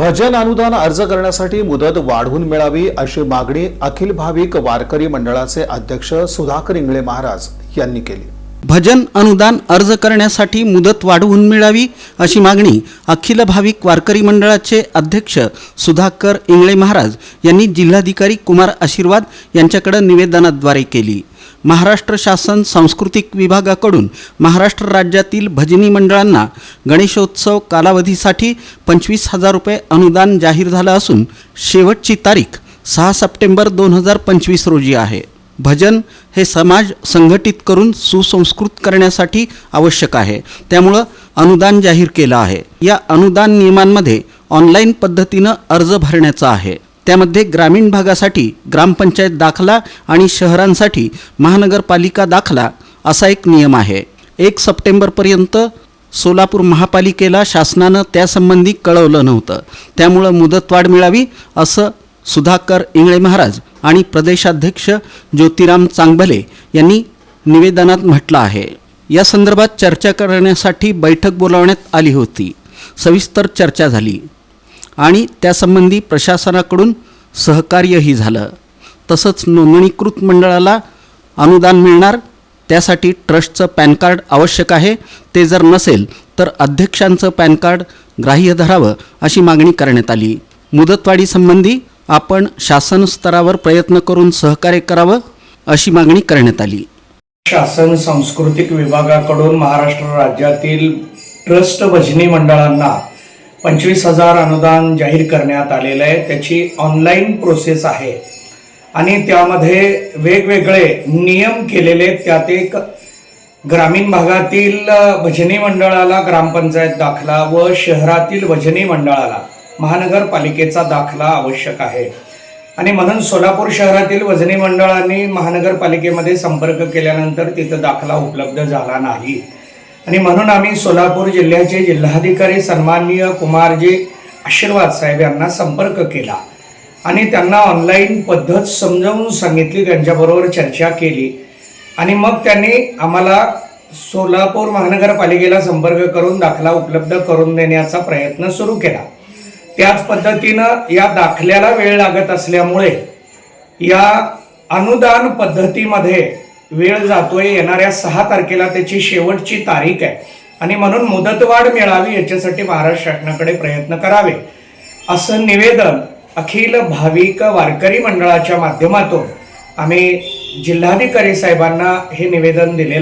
भजन अनुदान अर्ज करण्यासाठी मुदत वाढवून मिळावी अशी मागणी अखिल भाविक वारकरी मंडळाचे अध्यक्ष सुधाकर इंगळे महाराज यांनी केली. भजन अनुदान अर्ज करण्यासाठी मुदत वाढवून मिळावी अशी मागणी अखिल भाविक वारकरी मंडळाचे अध्यक्ष सुधाकर इंगळे महाराज यांनी जिल्हाधिकारी कुमार आशीर्वाद यांच्याकडे निवेदनाद्वारे केली. महाराष्ट्र शासन सांस्कृतिक विभागाकडून महाराष्ट्र राज्यातील भजनी मंडळांना गणेशोत्सव कालावधीसाठी पंचवीस हजार रुपये अनुदान जाहीर झालं असून शेवटची तारीख सहा सप्टेंबर दोन हजार पंचवीस रोजी आहे. भजन हे समाज संघटित करून सुसंस्कृत करण्यासाठी आवश्यक आहे. त्यामुळं अनुदान जाहीर केलं आहे. या अनुदान नियमांमध्ये ऑनलाईन पद्धतीनं अर्ज भरण्याचा आहे. त्यामध्ये ग्रामीण भागासाठी ग्रामपंचायत दाखला आणि शहरांसाठी महानगरपालिका दाखला असा एक नियम आहे. एक सप्टेंबरपर्यंत सोलापूर महापालिकेला शासनानं त्यासंबंधी कळवलं नव्हतं. त्यामुळं मुदतवाढ मिळावी असं सुधाकर इंगळे महाराज आणि प्रदेशाध्यक्ष ज्योतिराम चांगभले यांनी निवेदनात म्हटलं आहे. या संदर्भात चर्चा करण्यासाठी बैठक बोलावण्यात आली होती. सविस्तर चर्चा झाली आणि त्यासंबंधी प्रशासनाकडून सहकार्यही झालं. तसंच नोंदणीकृत मंडळाला अनुदान मिळणार त्यासाठी ट्रस्टचं पॅन कार्ड आवश्यक आहे. ते जर नसेल तर अध्यक्षांचं पॅन कार्ड ग्राह्य धरावं अशी मागणी करण्यात आली. मुदतवाढीसंबंधी आपण शासन स्तरावर प्रयत्न करून सहकार्य करावं अशी मागणी करण्यात आली. शासन सांस्कृतिक विभागाकडून महाराष्ट्र राज्यातील ट्रस्ट भजनी मंडळांना पंचवीस हजार अनुदान जाहीर करण्यात आलेलं आहे. त्याची ऑनलाईन प्रोसेस आहे. आणि त्यामध्ये वेगवेगळे नियम केलेले त्यात एक ग्रामीण भागातील भजनी मंडळाला ग्रामपंचायत दाखला व शहरातील भजनी मंडळाला महानगरपालिकेचा दाखला आवश्यक आहे. आणि म्हणून सोलापूर शहरातील वजनी मंडळांनी महानगरपालिकेमध्ये संपर्क केल्यानंतर तिथं दाखला उपलब्ध झाला नाही. आणि म्हणून आम्ही सोलापूर जिल्ह्याचे जिल्हाधिकारी सन्माननीय कुमारजी आशीर्वाद साहेब यांना संपर्क केला. आणि त्यांना ऑनलाईन पद्धत समजावून सांगितली त्यांच्याबरोबर चर्चा केली. आणि मग त्यांनी आम्हाला सोलापूर महानगरपालिकेला संपर्क करून दाखला उपलब्ध करून देण्याचा प्रयत्न सुरू केला. त्याच पद्धतीनं या दाखल्याला वेळ लागत असल्यामुळे या अनुदान पद्धतीमध्ये वेळ जातोय येणाऱ्या सहा तारखेला त्याची शेवटची तारीख आहे. आणि म्हणून मुदतवाढ मिळावी याच्यासाठी महाराष्ट्र शासनाकडे प्रयत्न करावे. असं निवेदन अखिल भाविक वारकरी मंडळाच्या माध्यमातून आम्ही जिल्हाधिकारी साहेबांना हे निवेदन दिलेलं आहे.